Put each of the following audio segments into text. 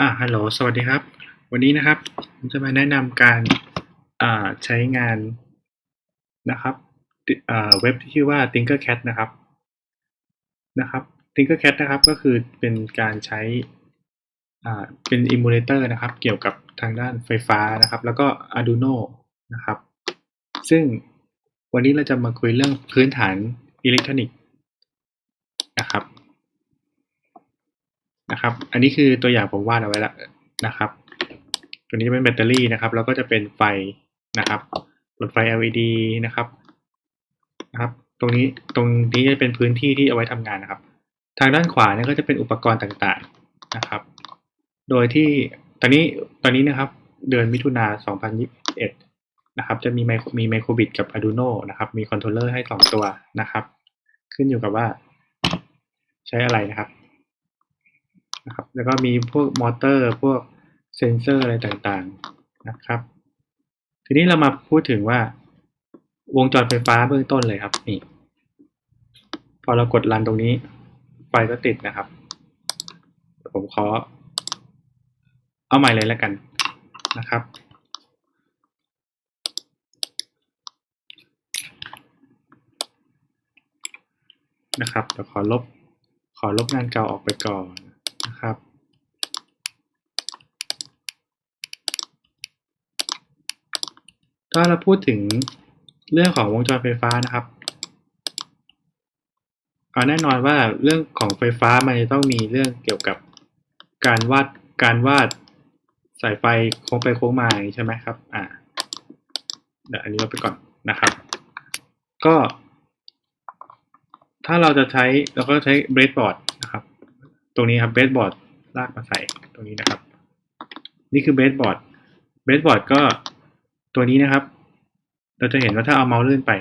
อ่าฮัลโหล สวัสดีครับ วันนี้นะครับ ผมจะมาแนะนำการอ่าใช้งานนะครับอ่าเว็บที่ชื่อว่า Tinkercad นะครับนะครับ Tinkercad นะครับก็คือเป็นการใช้อ่าเป็น emulator นะครับ เกี่ยวกับทางด้านไฟฟ้านะครับ แล้วก็ Arduino นะครับ ซึ่งวันนี้เราจะมาคุยเรื่องพื้นฐานอิเล็กทรอนิกส์นะครับ นะครับ อันนี้คือตัวอย่างผมวาดเอาไว้แล้วนะครับ ตัวนี้จะเป็นแบตเตอรี่นะครับ แล้วก็จะเป็นไฟนะครับหลอดไฟ LED นะครับนะครับ ตรงนี้ตรงนี้จะเป็นพื้นที่ที่เอาไว้ทำงานนะครับ ทางด้านขวาเนี่ยก็จะเป็นอุปกรณ์ต่างๆนะครับ โดยที่ตอนนี้ตอนนี้นะครับ เดือนมิถุนา2021 นะครับ จะมีไมมีไมโครบิตกับ Arduino นะครับ มีคอนโทรลเลอร์ให้สองตัวนะครับ ขึ้นอยู่กับว่าใช้อะไรนะครับ นะครับ แล้วก็มีพวกมอเตอร์ พวกเซนเซอร์อะไรต่างๆนะครับ ทีนี้เรามาพูดถึงว่า วงจรไฟฟ้าเบื้องต้นเลยครับนี่พอเรากดรันตรงนี้ ไฟก็ติดนะครับ ผมขอ เอาใหม่เลยแล้วกันนะครับนะครับเดี๋ยวขอลบ ขอลบงานเก่าออกไปก่อนนะครับ ถ้าเราพูดถึงเรื่องของวงจรไฟฟ้านะครับเอาแน่นอนว่าเรื่องของไฟฟ้ามันจะต้องมีเรื่องเกี่ยวกับการวาดการวาดสายไฟโค้งไปโค้งมาอย่างนี้ใช่ไหมครับ อ่าเดี๋ยวอันนี้ลบไปก่อนนะครับ ก็ ถ้าเราจะใช้เราก็ใช้เบรดบอร์ดนะครับ ตรงนี้ครับเบรดบอร์ดลากมาใส่ตรงนี้นะครับ นี่คือเบรดบอร์ดเบรดบอร์ดก็ ตัวนี้นะครับ เราจะเห็นว่าถ้าเอาเมาส์เลื่อนไป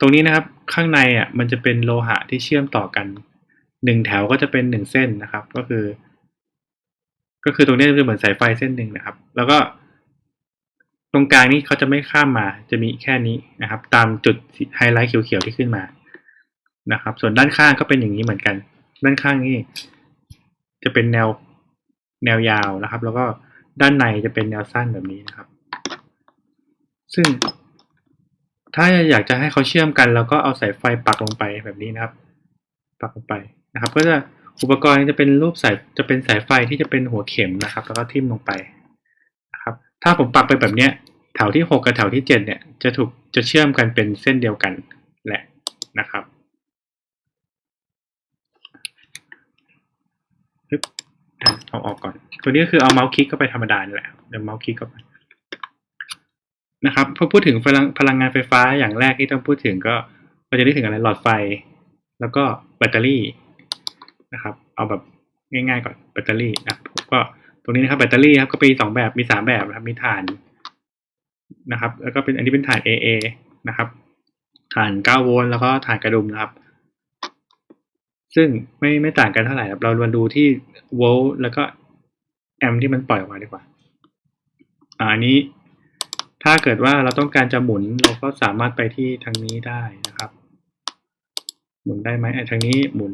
ตรงนี้นะครับข้างในอะมันจะเป็นโลหะที่เชื่อมต่อกันหนึ่งแถวก็จะเป็นหนึ่งเส้นนะครับ ก็คือ ก็คือตรงนี้จะเหมือนสายไฟเส้นหนึ่งนะครับ แล้วก็ ตรงกลางนี้เขาจะไม่ข้ามมา จะมีแค่นี้นะครับ ตามจุดไฮไลท์เขียวๆที่ขึ้นมานะครับ ส่วนด้านข้างก็เป็นอย่างนี้เหมือนกัน ด้านข้างนี่จะเป็นแนวแนวยาวนะครับ แล้วก็ด้านในจะเป็นแนวสั้นแบบนี้นะครับ ซึ่ง ถ้าอยากจะให้เขาเชื่อมกันเราก็เอาสายไฟปักลงไปแบบนี้นะครับ ปักลงไปนะครับ ก็จะอุปกรณ์จะเป็นรูปสายจะเป็นสายไฟที่จะเป็นหัวเข็มนะครับ แล้วก็ทิ่มลงไปนะครับ ถ้าผมปักไปแบบเนี้ยแถวที่หกกับแถวที่เจ็ดเนี่ยจะถูกจะเชื่อมกันเป็นเส้นเดียวกันแหละนะครับปึ๊บเอาออกก่อน ตัวนี้ก็คือเอาเมาส์คลิกเข้าไปธรรมดานี่แหละเดี๋ยวเมาส์คลิกเข้าไป นะครับพอพูดถึงพลังพลังงานไฟฟ้าอย่างแรกที่ต้องพูดถึงก็เราจะได้ถึงอะไรหลอดไฟ แล้วก็แบตเตอรี่นะครับ เอาแบบง่ายๆก่อนแบตเตอรี่นะก็ตรงนี้นะครับแบตเตอรี่ครับก็มีสองแบบมีสามแบบนะครับมีถ่านนะครับ แล้วก็เป็นอันนี้เป็นถ่าน AA นะครับ ถ่าน9โวลต์แล้วก็ถ่านกระดุมนะครับ ซึ่งไม่ไม่ต่างกันเท่าไหร่ครับเรามาดูที่โวลต์แล้วก็แอมป์ที่มันปล่อยออกมาดีกว่าอ่าอันนี้ ถ้าเกิดว่าเราต้องการจะหมุนเราก็สามารถไปที่ทางนี้ได้นะครับ หมุนได้ไหมไอ้ทางนี้หมุน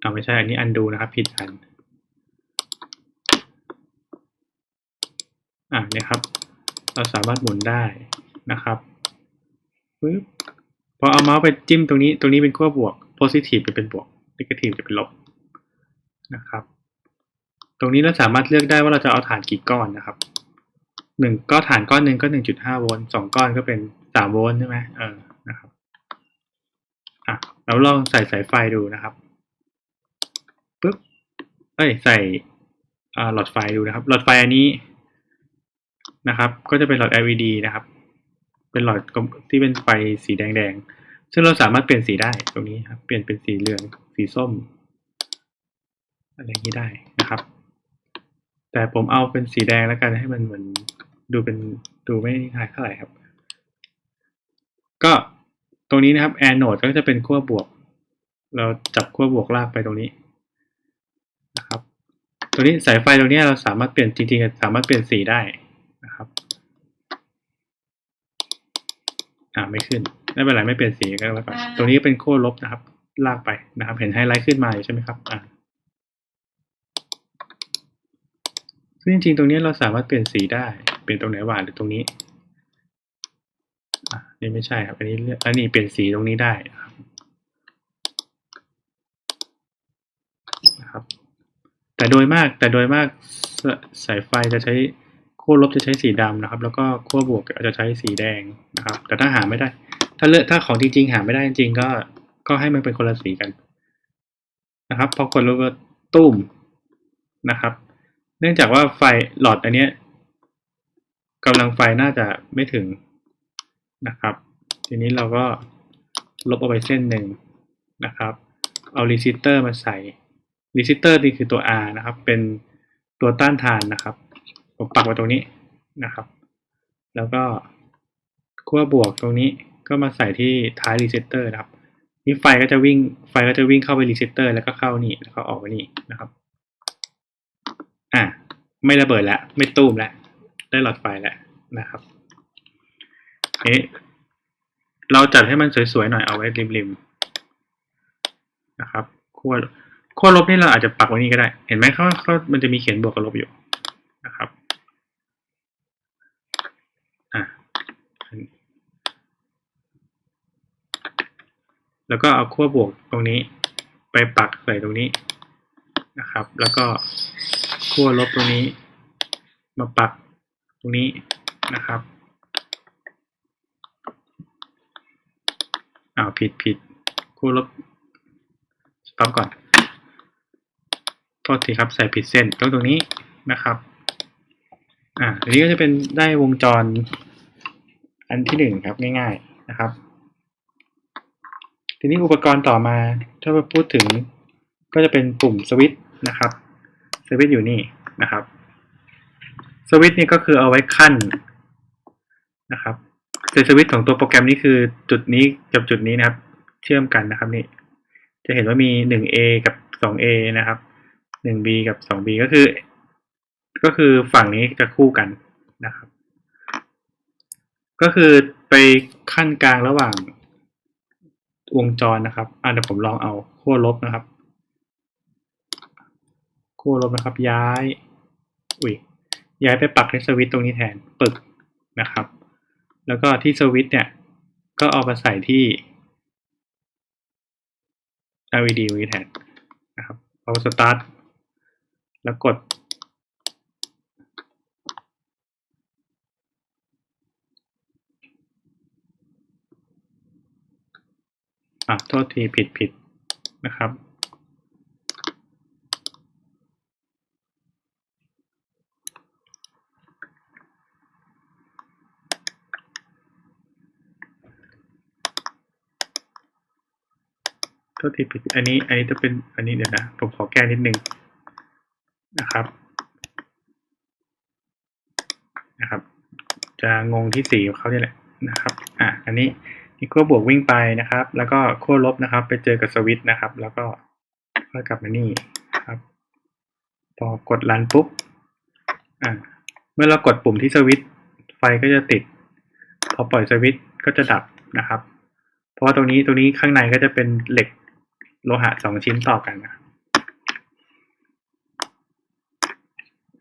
เอาไม่ใช่อันนี้อันดูนะครับ ผิดอัน อ่าเนี่ยครับ เราสามารถหมุนได้นะครับปึ๊บพอเอาเมาส์ไปจิ้มตรงนี้ ตรงนี้เป็นขั้วบวก positive จะเป็นบวก negative จะเป็นลบนะครับ ตรงนี้เราสามารถเลือกได้ว่าเราจะเอาฐานกี่ก้อนนะครับหนึ่งก็ฐานก้อนหนึ่งก็หนึ่งจุดห้าโวลต์สองก้อนก็เป็นสามโวลต์ใช่ไหมเออนะครับอะเราลองใส่สายไฟดูนะครับปึ๊บเอ้ยใส่หลอดไฟดูนะครับ หลอดไฟอันนี้นะครับ ก็จะเป็นหลอด LED นะครับ เป็นหลอดที่เป็นไฟสีแดงๆ ซึ่งเราสามารถเปลี่ยนสีได้ตรงนี้ครับ เปลี่ยนเป็นสีเหลือง สีส้ม อะไรอย่างนี้ได้นะครับ แต่ผมเอาเป็นสีแดงแล้วกันให้มันเหมือนดูเป็นดูไม่หายเท่าไหร่ครับ ก็ตรงนี้นะครับ แอนโนดก็จะเป็นขั้วบวก เราจับขั้วบวกลากไปตรงนี้นะครับ ตัวนี้สายไฟตรงนี้เราสามารถเปลี่ยนจริงๆสามารถเปลี่ยนสีได้นะครับอ่าไม่ขึ้นไม่เป็นไรไม่เปลี่ยนสีก็แล้วกันตรงนี้เป็นขั้วลบนะครับ ลากไปนะครับ เห็นไฮไลท์ขึ้นมาอยู่ใช่ไหมครับอ่า ซึ่งจริงๆ ตรงนี้เราสามารถเปลี่ยนสีได้ เปลี่ยนตรงไหนหวานหรือตรงนี้อะนี่ไม่ใช่ครับ อันนี้อันนี้เปลี่ยนสีตรงนี้ได้นะครับ แต่โดยมากแต่โดยมากสายไฟจะใช้ขั้วลบจะใช้สีดำนะครับ แล้วก็ขั้วบวกจะใช้สีแดงนะครับ แต่ถ้าหาไม่ได้ ถ้าเลือกถ้าของจริงๆ หาไม่ได้จริงๆก็ก็ให้มันเป็นคนละสีกันนะครับ พอกดลงมาตุ้มนะครับ เนื่องจากว่าไฟหลอดอันเนี้ยกำลังไฟน่าจะไม่ถึงนะครับ ทีนี้เราก็ลบเอาไปเส้นหนึ่งนะครับ เอารีซิสเตอร์มาใส่รีซิสเตอร์นี่คือตัว R นะครับ เป็นตัวต้านทานนะครับ ผมปักไว้ตรงนี้นะครับ แล้วก็ขั้วบวกตรงนี้ก็มาใส่ที่ท้ายรีเซิสเตอร์นะครับ นี่ไฟก็จะวิ่งไฟก็จะวิ่งเข้าไปรีเซิสเตอร์แล้วก็เข้านี่แล้วก็ออกไปนี่นะครับ อะไม่ระเบิดแล้วไม่ตุ้มแล้วได้หลอดไฟแล้วนะครับเอ๊ะเราจัดให้มันสวยๆหน่อยเอาไว้ริมๆนะครับขั้วขั้วลบนี่เราอาจจะปักไว้นี่ก็ได้ เห็นไหมเขาเขามันจะมีเขียนบวกกับลบอยู่นะครับอะแล้วก็เอาขั้วบวกตรงนี้ ไปปักใส่ตรงนี้นะครับ แล้วก็ ขั้วลบตรงนี้ มาปักตรงนี้นะครับอ้าวผิดผิดขั้วลบสต็อปก่อนโทษทีครับใส่ผิดเส้นตรงตรงนี้นะครับ อ่าอันนี้ก็จะเป็นได้วงจร อันที่หนึ่งครับง่าย ๆนะครับ ทีนี้อุปกรณ์ต่อมา ถ้ามาพูดถึงก็จะเป็นปุ่มสวิตช์นะครับ สวิตอยู่นี่นะครับ สวิตนี่ก็คือเอาไว้ขั้นนะครับแต่สวิตของตัวโปรแกรมนี้คือจุดนี้กับจุดนี้นะครับ เชื่อมกันนะครับนี่ จะเห็นว่ามี 1A กับ 2A นะครับ 1B กับ 2B ก็คือ ก็คือฝั่งนี้จะคู่กันนะครับ ก็คือไปขั้นกลางระหว่างวงจรนะครับอ่าเดี๋ยวผมลองเอาขั้วลบนะครับ ขั้ลบนะครับ ย้ายอุ้ยย้ายไปปักในสวิตช์ตรงนี้แทนปึกนะครับ แล้วก็ที่สวิตช์เนี่ย ก็เอามาใส่ที่ LED นี้แทนนะครับพอาสตาร์ทแล้วกด อะ โทษทีผิดผิดนะครับ โทษทีผิดอันนี้ อันนี้จะเป็นอันนี้เดี๋ยวนะ ผมขอแก้นิดนึงนะครับ นะครับ จะงงที่สีของเขาเนี่ยแหละนะครับ อะ อันนี้นี่ขั้วบวกวิ่งไปนะครับ แล้วก็ขั้วลบนะครับ ไปเจอกับสวิตช์นะครับ แล้วก็ค่อยกลับมานี่ครับ พอกดรันปุ๊บ อ่าเมื่อเรากดปุ่มที่สวิตช์ไฟก็จะติด พอปล่อยสวิตช์ก็จะดับนะครับ เพราะว่าตรงนี้ตรงนี้ข้างในก็จะเป็นเหล็ก โลหะสองชิ้นต่อกันนะ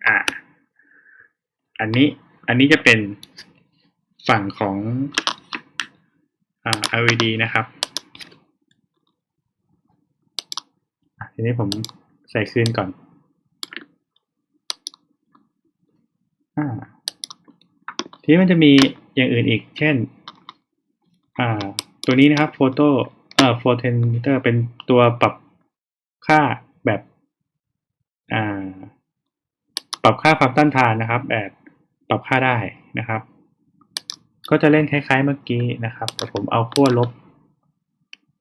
อ่าอันนี้อันนี้จะเป็นฝั่งของอ่า LED นะครับทีนี้ผมใส่คืนก่อนอ่าทีนี้มันจะมีอย่างอื่นอีก เช่น อ่า ตัวนี้นะครับโฟโต้ เอ่อโฟเทนมิเตอร์เป็นตัวปรับค่าแบบอ่าปรับค่าความต้านทานนะครับ แบบปรับค่าได้นะครับ ก็จะเล่นคล้ายๆเมื่อกี้นะครับ แต่ผมเอาขั้วลบ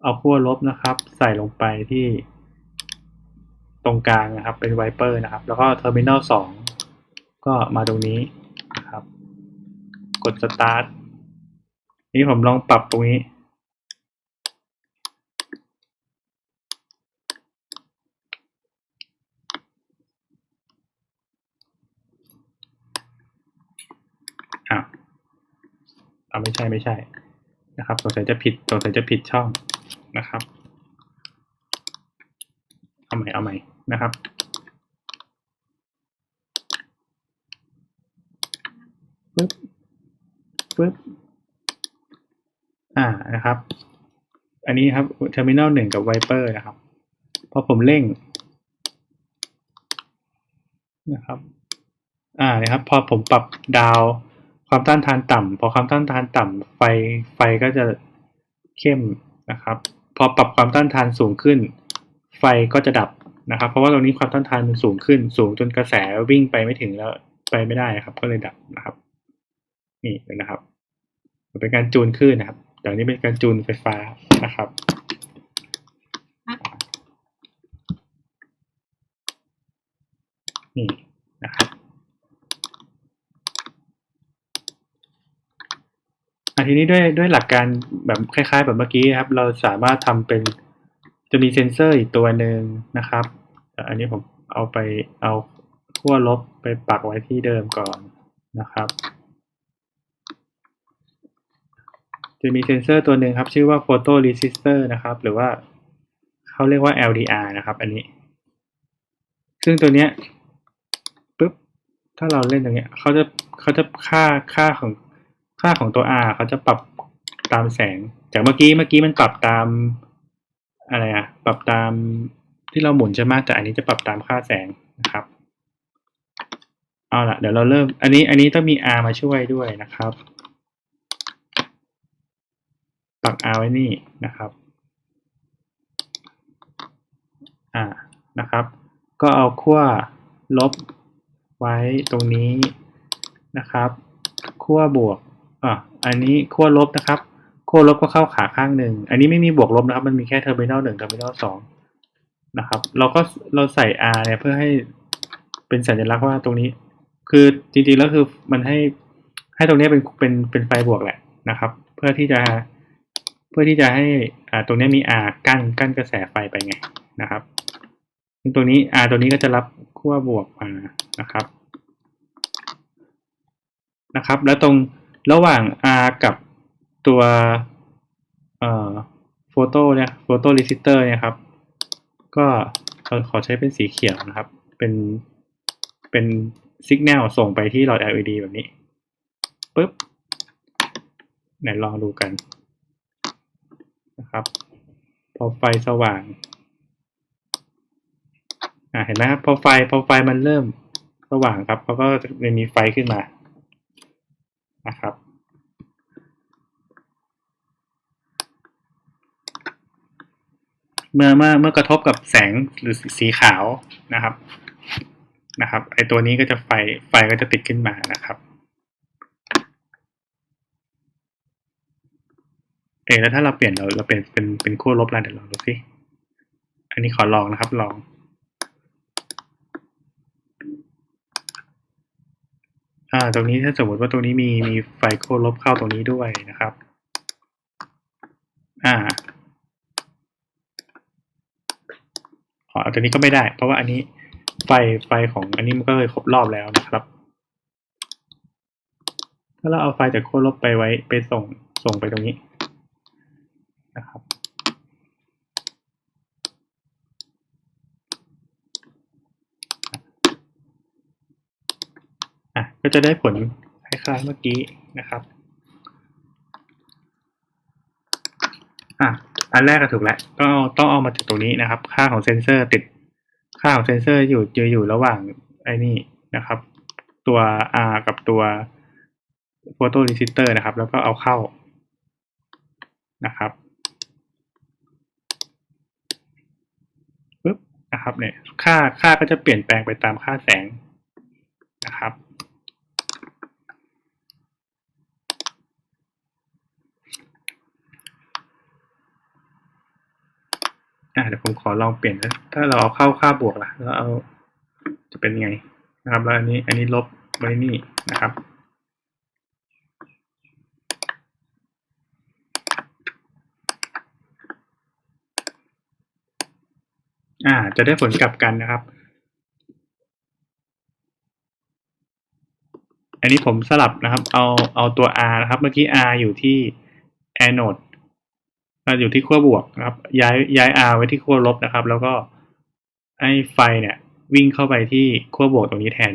เอาขั้วลบนะครับ ใส่ลงไปที่ตรงกลางนะครับ เป็นไวเปอร์นะครับ แล้วก็เทอร์มินอลสองก็มาตรงนี้นะครับ กดสตาร์ทนี่ผมลองปรับตรงนี้ อ้าว เอาไม่ใช่ไม่ใช่นะครับสงสัยจะผิดสงสัยจะผิดช่องนะครับ เอาใหม่เอาใหม่นะครับปึ๊บปึ๊บอ่านะครับ อันนี้ครับ terminal หนึ่งกับ Viper นะครับพอผมเร่งนะครับ อ่านะครับ พอผมปรับดาว ความต้านทานต่ำพอความต้านทานต่ำไฟไฟก็จะเข้มนะครับ พอปรับความต้านทานสูงขึ้น ไฟก็จะดับนะครับ เพราะว่าตรงนี้ความต้านทานมันสูงขึ้น สูงจนกระแสวิ่งไปไม่ถึงแล้วไปไม่ได้ครับ ก็เลยดับนะครับ นี่เลยนะครับเป็นการจูนคลื่นนะครับอย่างนี้เป็นการจูนไฟฟ้านะครับนี่นะครับ อันทีนี้ด้วยด้วยหลักการแบบคล้าย ๆ แบบเมื่อกี้ครับ เราสามารถทำเป็นจะมีเซนเซอร์อีกตัวหนึ่งนะครับ อันนี้ผมเอาไปเอาขั้วลบไปปักไว้ที่เดิมก่อนนะครับ จะมีเซนเซอร์ตัวหนึ่งครับ ชื่อว่า photo resistor นะครับ หรือว่าเขาเรียกว่า LDR นะครับ อันนี้ ซึ่งตัวเนี้ยปุ๊บถ้าเราเล่นตรงเนี้ยเขาจะเขาจะค่าค่าของ ค่าของตัว R เขาจะปรับตามแสง จากเมื่อกี้เมื่อกี้มันปรับตามอะไรอะปรับตามที่เราหมุนใช่ไหมแต่อันนี้จะปรับตามค่าแสงนะครับ เอาละเดี๋ยวเราเริ่ม อันนี้อันนี้ต้องมี R มาช่วยด้วยนะครับ ปัก R ไว้นี่นะครับอ่านะครับ ก็เอาขั้วลบไว้ตรงนี้นะครับ ขั้วบวก อะอันนี้ขั้วลบนะครับขั้วลบก็เข้าขาข้างหนึ่ง อันนี้ไม่มีบวกลบนะครับ มันมีแค่เทอร์มินอลหนึ่งเทอร์มินอลสองนะครับ เราก็เราใส่ R เนี่ยเพื่อให้เป็นสัญลักษณ์ว่าตรงนี้ คือจริงๆแล้วคือมันให้ให้ตรงนี้เป็นเป็นเป็นไฟบวกแหละนะครับ เพื่อที่จะเพื่อที่จะให้อ่าตรงนี้มี R กั้นกั้นกระแสไฟไปไงนะครับซึ่งตัวนี้ R ตัวนี้ก็จะรับขั้วบวกมานะครับ นะครับ แล้วตรง ระหว่าง R กับตัวเอ่อโฟโต้เนี่ยโฟโต้รีสิสเตอร์เนี่ยครับ ก็เราขอใช้เป็นสีเขียวนะครับ เป็นเป็นสัญญาณส่งไปที่หลอด LED แบบนี้ปุ๊บไหนลองดูกันนะครับ พอไฟสว่างอ่าเห็นไหมครับพอไฟพอไฟมันเริ่มสว่างครับเขาก็จะมีไฟขึ้นมา นะครับ เมื่อเมื่อเมื่อกระทบกับแสงหรือสีขาวนะครับนะครับ ไอตัวนี้ก็จะไฟไฟก็จะติดขึ้นมานะครับเออแล้วถ้าเราเปลี่ยนเราเราเป็นเป็นเป็นขั้วลบแล้วเดี๋ยวลองดูสิอันนี้ขอลองนะครับลอง อ่าตรงนี้ถ้าสมมติว่าตรงนี้มีมีไฟขั้วลบเข้าตรงนี้ด้วยนะครับ อ่าอ๋อตัวนี้ก็ไม่ได้ เพราะว่าอันนี้ไฟไฟของอันนี้มันก็เลยครบรอบแล้วนะครับ ถ้าเราเอาไฟจากขั้วลบไปไว้ไปส่งส่งไปตรงนี้นะครับ อะก็จะได้ผลคล้ายๆเมื่อกี้นะครับอะอันแรกก็ถูกแล้วก็ต้องเอามาจากตรงนี้นะครับ ค่าของเซนเซอร์ติดค่าของเซนเซอร์อยู่จะอยู่ระหว่างไอ้นี่นะครับ ตัว R กับตัวโฟโตรีสิสเตอร์นะครับ แล้วก็เอาเข้านะครับปึ๊บนะครับเนี่ยค่าค่าก็จะเปลี่ยนแปลงไปตามค่าแสงนะครับ อ่าเดี๋ยวผมขอลองเปลี่ยนนะถ้าเราเอาเข้าค่าบวกล่ะแล้วเอาจะเป็นไงนะครับแล้วอันนี้อันนี้ลบไว้นี่นะครับอ่า จะได้ผลกลับกันนะครับ อันนี้ผมสลับนะครับ เอาเอาตัว R นะครับ เมื่อกี้ R อยู่ที่ anode อยู่ที่ขั้วบวกนะครับ ย้ายย้าย R ไว้ที่ขั้วลบนะครับ แล้วก็ให้ไฟเนี่ย วิ่งเข้าไปที่ขั้วบวกตรงนี้แทน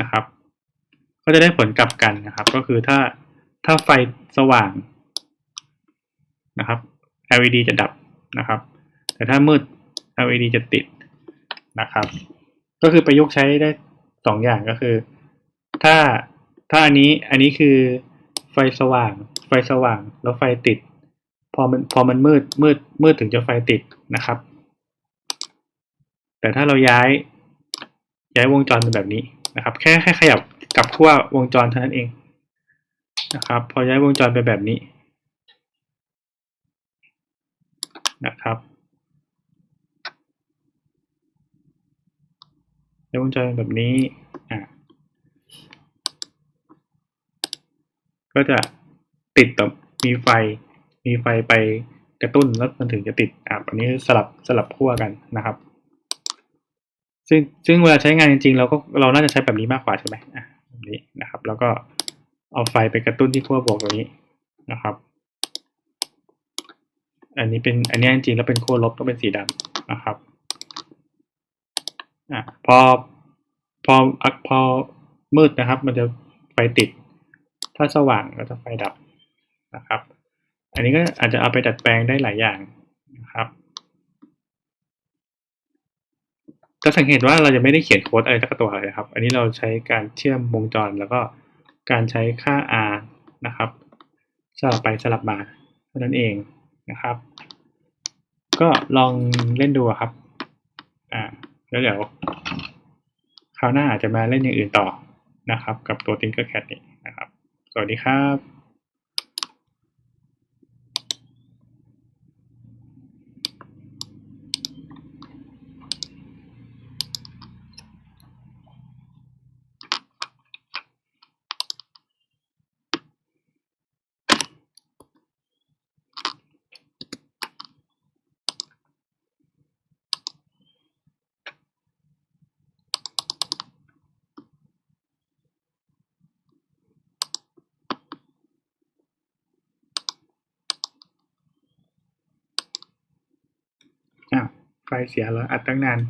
นะครับก็ก็จะได้ผลกลับกันนะครับ ก็คือถ้าถ้าไฟสว่างนะครับ LED จะดับนะครับ แต่ถ้ามืด LED จะติดนะครับ ก็คือประยุกต์ใช้ได้สองอย่างก็คือ ถ้าถ้าอันนี้อันนี้คือไฟสว่าง ไฟสว่างแล้วไฟติด พอมันพอมันมืดมืดมืดถึงจะไฟติดนะครับ แต่ถ้าเราย้ายย้ายวงจรเป็นแบบนี้นะครับ แค่แค่ขยับกลับขั้ววงจรเท่านั้นเองนะครับ พอย้ายวงจรไปแบบนี้นะครับย้ายวงจรแบบนี้อ่าก็จะติดต่อมีไฟ มีไฟไปกระตุ้นแล้วมันถึงจะติดอ่าอันนี้สลับสลับขั้วกันนะครับ ซึ่งซึ่งเวลาใช้งานจริงๆ เราก็เราน่าจะใช้แบบนี้มากกว่าใช่ไหมอะแบบนี้นะครับ แล้วก็เอาไฟไปกระตุ้นที่ขั้วบวกตรงนี้นะครับ อันนี้เป็นอันนี้จริงๆแล้วเป็นขั้วลบต้องเป็นสีดำนะครับอะพอพออักพอมืดนะครับ มันจะไฟติด ถ้าสว่างก็จะไฟดับนะครับ อันนี้ก็อาจจะเอาไปดัดแปลงได้หลายอย่างนะครับ จะสังเกตว่าเราจะไม่ได้เขียนโค้ดอะไรสักตัวเลยครับ อันนี้เราใช้การเชื่อมวงจรแล้วก็การใช้ค่า r นะครับ สลับไปสลับมาเท่านั้นเองนะครับ ก็ลองเล่นดูครับ อ่าแล้วเดี๋ยวคราวหน้าอาจจะมาเล่นอย่างอื่นต่อนะครับ กับตัว Tinkercad นี้นะครับ สวัสดีครับ อ้าว ไฟเสียแล้วอัดตั้งนาน